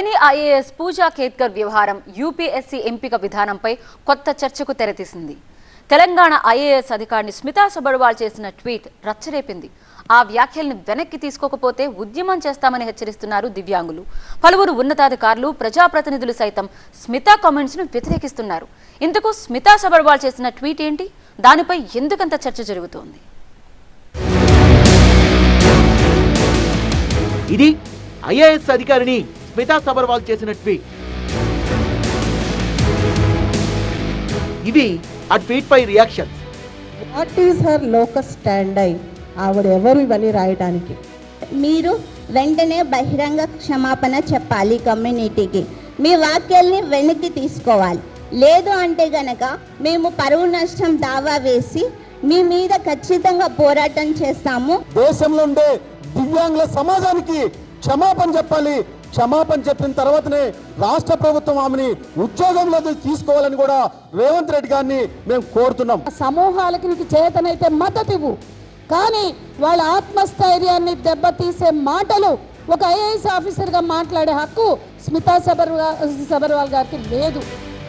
Trainee IAS పూజా ఖేత్కర్ వ్యవహారం UPSC ఎంపిక విధానంపై కొత్త చర్చకు తెరతీసింది. తెలంగాణ ఐఏఎస్ అధికారిని స్మితా సబర్వాల్ చేసిన ట్వీట్ రచ్చరేపింది. ఆ వ్యాఖ్యల్ని వెనక్కి తీసుకోకపోతే ఉద్యమం చేస్తామని హెచ్చరిస్తున్నారు దివ్యాంగులు. పలువురు ఉన్నతాధికారులు ప్రజాప్రతినిధులు సైతం స్మితా కామెంట్స్ను వ్యతిరేకిస్తున్నారు. ఇందుకు స్మితా సబర్వాల్ చేసిన ట్వీట్ ఏంటి? దానిపై ఎందుకంత చర్చ జరుగుతోంది? ఇది ఐఏఎస్ అధికారిని స్మితా సబర్వాల్ చేసిన ట్వీట్. ఇవి ఆ tweet pi reactions. What is her locus standi ఆవిడ ఎవరు ఇవన్నీ రాయడానికి మీరు వెంటనే బహిరంగ క్షమాపణ చెప్పాలి కమ్యూనిటీకి. మీ వాక్యాల్ని వెనక్కి తీసుకోవాలి. లేదు అంటే గనక మేము పరువు నష్టం దావా వేసి మీ మీద ఖచ్చితంగా పోరాటం చేస్తాము. దేశంలో ఉండే దివ్యాంగుల సమాజానికి క్షమాపణ చెప్పాలి. క్షమాపణ చెప్పిన తర్వాతనే రాష్ట్ర ప్రభుత్వం ఆమెని ఉద్యోగంలో తీసుకోవాలని కూడా రేవంత్ రెడ్డి గారిని మేము కోరుతున్నాం. సమూహాలకి నీకు చేతనైతే మద్దతు ఇవ్వు. కానీ వాళ్ళ ఆత్మస్థైర్యాన్ని దెబ్బతీసే మాటలు ఒక ఐఏఎస్ ఆఫీసర్గా మాట్లాడే హక్కు స్మితా సబర్వా సబర్వాల్ గారికి లేదు.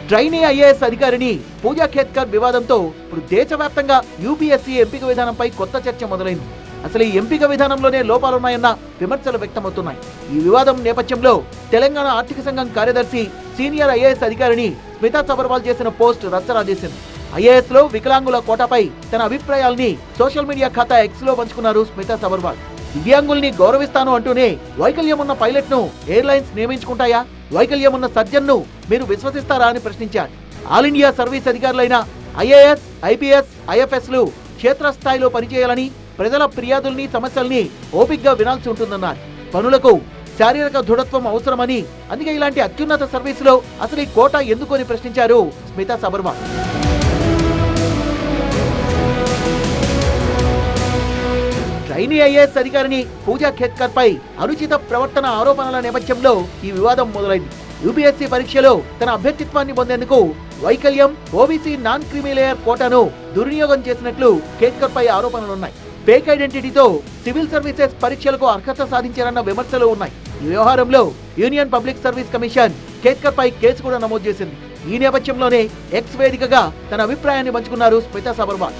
ట్రైనీ ఐఏఎస్ అధికారిని పూజా ఖేత్కర్ వివాదంతో ఇప్పుడు దేశవ్యాప్తంగా యూపీఎస్సీ ఎంపిక విధానంపై కొత్త చర్చ మొదలైంది. అసలు ఈ ఎంపిక విధానంలోనే లోపాలున్నాయన్న విమర్శలు వ్యక్తమవుతున్నాయి. ఈ వివాదం నేపథ్యంలో తెలంగాణ ఆర్థిక సంఘం కార్యదర్శి సీనియర్ ఐఏఎస్ అధికారిని స్మితా సబర్వాల్ చేసిన పోస్ట్ రచ్చరాజేసింది ఐఏఎస్లో వికలాంగుల కోటాపై తన అభిప్రాయాల్ని సోషల్ మీడియా ఖాతా ఎక్స్లో పంచుకున్నారు స్మితా సబర్వాల్. దివ్యాంగుల్ని గౌరవిస్తాను అంటూనే వైకల్యం ఉన్న పైలట్ను ఎయిర్లైన్స్ నియమించుకుంటాయా? వైకల్యం ఉన్న సర్జన్ను మీరు విశ్వసిస్తారా అని ప్రశ్నించారు. ఆల్ ఇండియా సర్వీస్ అధికారులైన ఐఏఎస్ ఐపీఎస్ ఐఎఫ్ఎస్లు క్షేత్రస్థాయిలో పనిచేయాలని ప్రజల ఫిర్యాదుల్ని సమస్యల్ని ఓపిగ్గా వినాల్సి ఉంటుందన్నారు. పనులకు శారీరక దృఢత్వం అవసరమని అందుకే ఇలాంటి అత్యున్నత సర్వీసులో అసలు ఈ కోట ఎందుకు అని ప్రశ్నించారు స్మితా సబర్వాల్ ట్రైనీ ఐఏఎస్ అధికారిని పూజా ఖేత్కర్ పై అనుచిత ప్రవర్తన ఆరోపణల నేపథ్యంలో ఈ వివాదం మొదలైంది. యూపీఎస్సీ పరీక్షలో తన అభ్యర్థిత్వాన్ని పొందేందుకు వైకల్యం ఓబీసీ నాన్ క్రిమిలేయర్ కోటాను దుర్వినియోగం చేసినట్లు ఖేత్కర్ పై ఆరోపణలున్నాయి. ఫేక్ ఐడెంటిటీతో సివిల్ సర్వీసెస్ పరీక్షలకు అర్హత సాధించారన్న విమర్శలు ఉన్నాయి. ఈ వ్యవహారంలో Union Public Service Commission Khedkar పై కేసు కూడా నమోదు చేసింది. ఈ నేపథ్యంలోనే ఎక్స్ వేదికగా తన అభిప్రాయాన్ని పంచుకున్నారు స్మితా సబర్వాల్.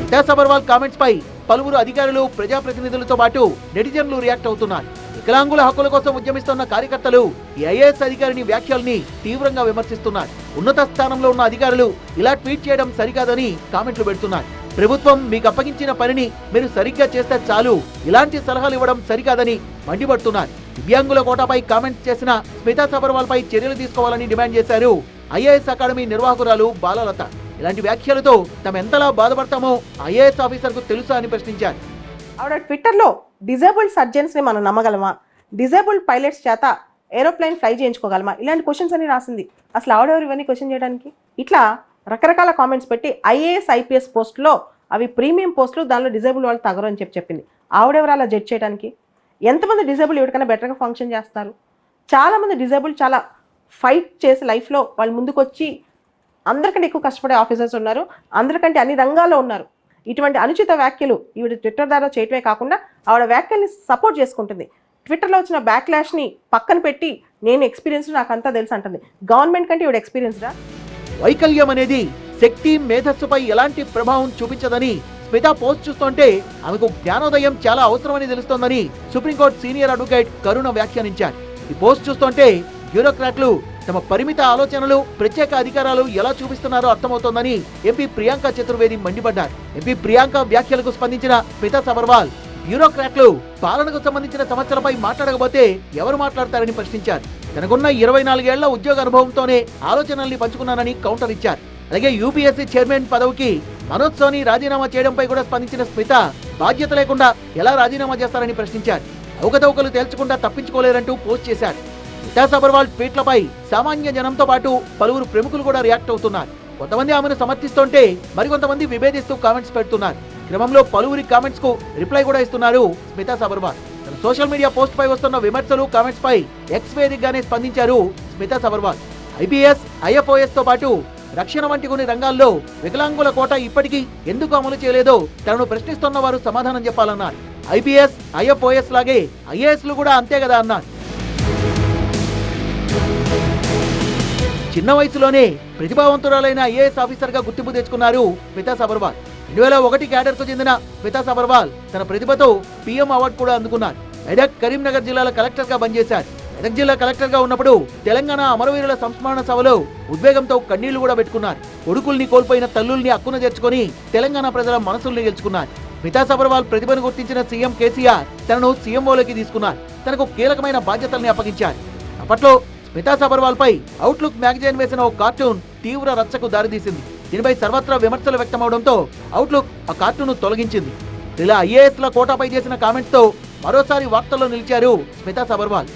స్మితా సబర్వాల్ కామెంట్స్ పై పలువురు అధికారులు ప్రజాప్రతినిధులతో పాటు నెటిజన్లు రియాక్ట్ అవుతున్నారు. వికలాంగుల హక్కుల కోసం ఉద్యమిస్తున్న కార్యకర్తలు ఈ ఐఏఎస్ అధికారిని వ్యాఖ్యల్ని తీవ్రంగా విమర్శిస్తున్నారు. ఉన్నత స్థానంలో ఉన్న అధికారులు ఇలా ట్వీట్ చేయడం సరికాదని కామెంట్లు పెడుతున్నారు. ప్రభుత్వం మీకు అప్పగించిన పనిని మీరు సరిగ్గా చేస్తే చాలు. ఇలాంటి సలహాలు ఇవ్వడం సరికాదని మండిపడుతున్నారు. దివ్యాంగుల కోటాపై కామెంట్స్ చేసిన స్మితా సబర్వాల్ పై చర్యలు తీసుకోవాలని డిమాండ్ చేశారు ఐఏఎస్ అకాడమీ నిర్వాహకురాలు బాలలత. ఇలాంటి వ్యాఖ్యలతో తమ ఎంతలా బాధపడతామో ఐఏఎస్ ఆఫీసర్కు తెలుసా అని ప్రశ్నించారు. ఆవిడ ట్విట్టర్లో డిజేబుల్డ్ సర్జన్స్ని మనం నమ్మగలమా? డిజేబుల్డ్ పైలట్స్ చేత ఏరోప్లేన్ ఫ్లై చేయించుకోగలమా? ఇలాంటి క్వశ్చన్స్ అని రాసింది. అసలు ఆవిడెవరు ఇవన్నీ క్వశ్చన్ చేయడానికి? ఇట్లా రకరకాల కామెంట్స్ పెట్టి ఐఏఎస్ ఐపీఎస్ పోస్ట్లో అవి ప్రీమియం పోస్టులు దానిలో డిజేబుల్ వాళ్ళు తగరు అని చెప్పి చెప్పింది. ఆవిడెవరు అలా జడ్జ్ చేయడానికి? ఎంతమంది డిజేబుల్ ఎవరికైనా బెటర్గా ఫంక్షన్ చేస్తారు? చాలామంది డిజేబుల్ చాలా ఫైట్ చేసి లైఫ్లో వాళ్ళు ముందుకు వచ్చి అందరికంటే ఎక్కువ కష్టపడే ఆఫీసర్స్ ఉన్నారు. అందరికంటే అన్ని రంగాల్లో ఉన్నారు. ఇటువంటి అనుచిత వ్యాఖ్యలు ఈవిడ ట్విట్టర్ ద్వారా చేయటమే కాకుండా ఆవిడ వ్యాఖ్యల్ని సపోర్ట్ చేసుకుంటుంది. ట్విట్టర్లో వచ్చిన బ్యాక్లాష్ని పక్కన పెట్టి నేను ఎక్స్పీరియన్స్ నాకు అంతా తెలుసు అంటుంది. గవర్నమెంట్ కంటే ఈవిడ ఎక్స్పీరియన్స్డా వైకల్యం అనేది శక్తి మేధస్సుపై ఎలాంటి ప్రభావం చూపించదని స్మిత పోస్ట్ చూస్తుంటే ఆమెకు జ్ఞానోదయం చాలా అవసరమని తెలుస్తోందని Supreme Court senior advocate Karuna వ్యాఖ్యానించారు. ఈ పోస్ట్ చూస్తుంటే బ్యూరోక్రాట్లు తమ పరిమిత ఆలోచనలు ప్రత్యేక అధికారాలు ఎలా చూపిస్తున్నారో అర్థమవుతోందని ఎంపీ ప్రియాంక చతుర్వేది మండిపడ్డారు. ఎంపీ ప్రియాంక వ్యాఖ్యలకు స్పందించిన స్మితా సబర్వాల్ బ్యూరోక్రాట్లు పాలనకు సంబంధించిన సమస్యలపై మాట్లాడకపోతే ఎవరు మాట్లాడతారని ప్రశ్నించారు. తనకున్న ఇరవై నాలుగేళ్ళ ఉద్యోగ అనుభవంతోనే ఆలోచనల్ని పంచుకున్నానని కౌంటర్ ఇచ్చారు. అలాగే యూపీఎస్సీ చైర్మన్ పదవికి మనోజ్ సోని రాజీనామా చేయడంపై కూడా స్పందించిన స్మిత బాధ్యత లేకుండా ఎలా రాజీనామా చేస్తారని ప్రశ్నించారు. అవకతవకలు తేల్చకుండా తప్పించుకోలేరంటూ పోస్ట్ చేశారు. స్మితా అగర్వాల్ ట్వీట్లపై సామాన్య జనంతో పాటు పలువురు ప్రముఖులు కూడా రియాక్ట్ అవుతున్నారు. కొంతమంది ఆమెను సమర్థిస్తుంటే మరికొంతమంది విభేదిస్తూ కామెంట్స్ పెడుతున్నారు. క్రమంలో పలువురి కామెంట్స్కు రిప్లై కూడా ఇస్తున్నారు స్మితా సబర్వాల్. తన సోషల్ మీడియా పోస్ట్ పై వస్తున్న విమర్శలు కామెంట్స్ పై ఎక్స్ వేదికగానే స్పందించారు స్మితా సబర్వాల్. ఐపీఎస్ ఐఎఫ్ఓఎస్తో పాటు రక్షణ వంటి కొన్ని రంగాల్లో వికలాంగుల కోట ఇప్పటికీ ఎందుకు అమలు చేయలేదో తనను ప్రశ్నిస్తున్న వారు సమాధానం చెప్పాలన్నారు. ఐపీఎస్ ఐఎఫ్ఓఎస్ లాగే ఐఏఎస్లు కూడా అంతే కదా అన్నారు. చిన్న వయసులోనే ప్రతిభావంతురాలైన ఐఏఎస్ ఆఫీసర్గా గుర్తింపు తెచ్చుకున్నారు స్మితా సబర్వాల్ రెండు వేల ఒకటి క్యాడర్కు చెందిన స్మితా సబర్వాల్ తన ప్రతిభతో పీఎం అవార్డు కూడా అందుకున్నారు. మెదక్ కరీంనగర్ జిల్లాల కలెక్టర్గా పనిచేశారు. మెదక్ జిల్లా కలెక్టర్గా ఉన్నప్పుడు తెలంగాణ అమరవీరుల సంస్మరణ సభలో ఉద్వేగంతో కన్నీళ్ళు కూడా పెట్టుకున్నారు. కొడుకుల్ని కోల్పోయిన తల్లుల్ని అక్కున చేర్చుకొని తెలంగాణ ప్రజల మనసుల్ని గెలుచుకున్నారు. స్మితా సబర్వాల్ ప్రతిభను గుర్తించిన సీఎం కేసీఆర్ తనను సీఎంఓలోకి తీసుకున్నారు. తనకు కీలకమైన బాధ్యతల్ని అప్పగించారు. అప్పట్లో స్మితా అగర్వాల్పై అవుట్లుక్ మ్యాగజైన్ వేసిన ఓ కార్టూన్ తీవ్ర రచ్చకు దారితీసింది. దీనిపై సర్వత్రా విమర్శలు వ్యక్తమవడంతో అవుట్లుక్ ఆ కార్టూన్ తొలగించింది. ఇలా ఐఏఎస్ల కోటాపై చేసిన కామెంట్తో మరోసారి వార్తల్లో నిలిచారు స్మితా సబర్వాల్